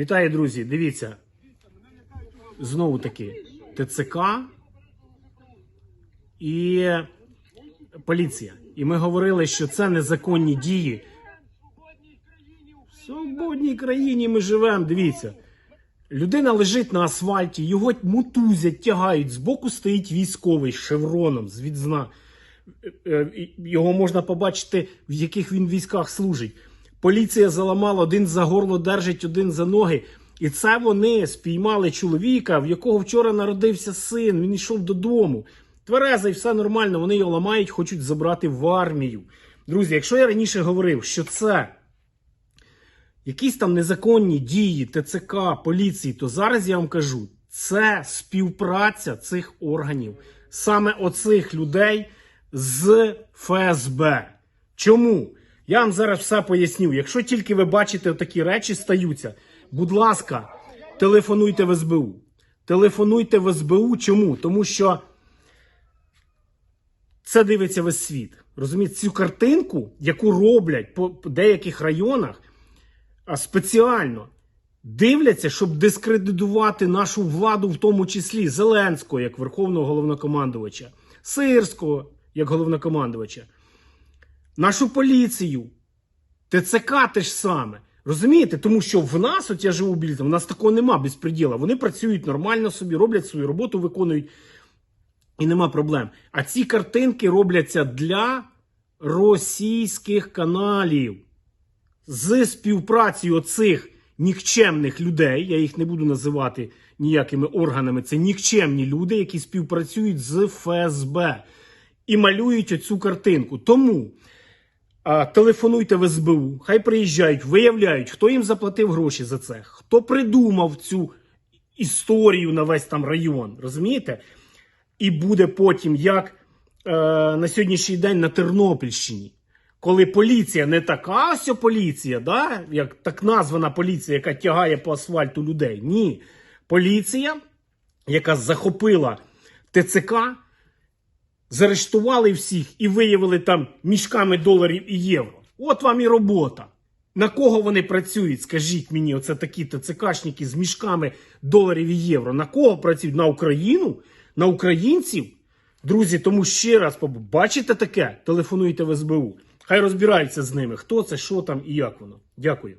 Вітаю, друзі! Дивіться. Знову таки ТЦК і поліція. І ми говорили, що це незаконні дії. В свободній країні ми живемо. Дивіться. Людина лежить на асфальті, його мутузять, тягають. Збоку стоїть військовий з шевроном, з відзна. Е, е, Його можна побачити, в яких він військах служить. Поліція заламала, один за горло держить, один за ноги. І це вони спіймали чоловіка, в якого вчора народився син. Він йшов додому. Тверезий, все нормально. Вони його ламають, хочуть забрати в армію. Друзі, якщо я раніше говорив, що це якісь там незаконні дії ТЦК, поліції, то зараз я вам кажу, це співпраця цих органів, саме оцих людей з ФСБ. Чому? Я вам зараз все поясню. Якщо тільки ви бачите такі речі стаються, будь ласка, телефонуйте в СБУ. Телефонуйте в СБУ. Чому? Тому що це дивиться весь світ. Розумієте, цю картинку, яку роблять по деяких районах, спеціально дивляться, щоб дискредитувати нашу владу, в тому числі Зеленського як верховного головнокомандувача, Сирського як головнокомандувача, нашу поліцію, ТЦК те ж саме. Розумієте? Тому що в нас, от я живу Білітам, в нас такого нема безпреділа. Вони працюють нормально собі, роблять свою роботу, виконують. І нема проблем. А ці картинки робляться для російських каналів з співпрацею оцих нікчемних людей. Я їх не буду називати ніякими органами. Це нікчемні люди, які співпрацюють з ФСБ і малюють оцю картинку. Тому телефонуйте в СБУ, хай приїжджають, виявляють, хто їм заплатив гроші за це, хто придумав цю історію на весь там район. Розумієте? І буде потім, як е, на сьогоднішній день на Тернопільщині, коли поліція не така ось поліція, да? як так названа поліція, яка тягає по асфальту людей. Ні. Поліція, яка захопила ТЦК, заарештували всіх і виявили там мішками доларів і євро. От вам і робота. На кого вони працюють? Скажіть мені, оце такі ТЦКшники з мішками доларів і євро. На кого працюють? На Україну? На українців? Друзі, тому ще раз бачите таке? Телефонуйте в СБУ. Хай розбираються з ними, хто це, що там і як воно. Дякую.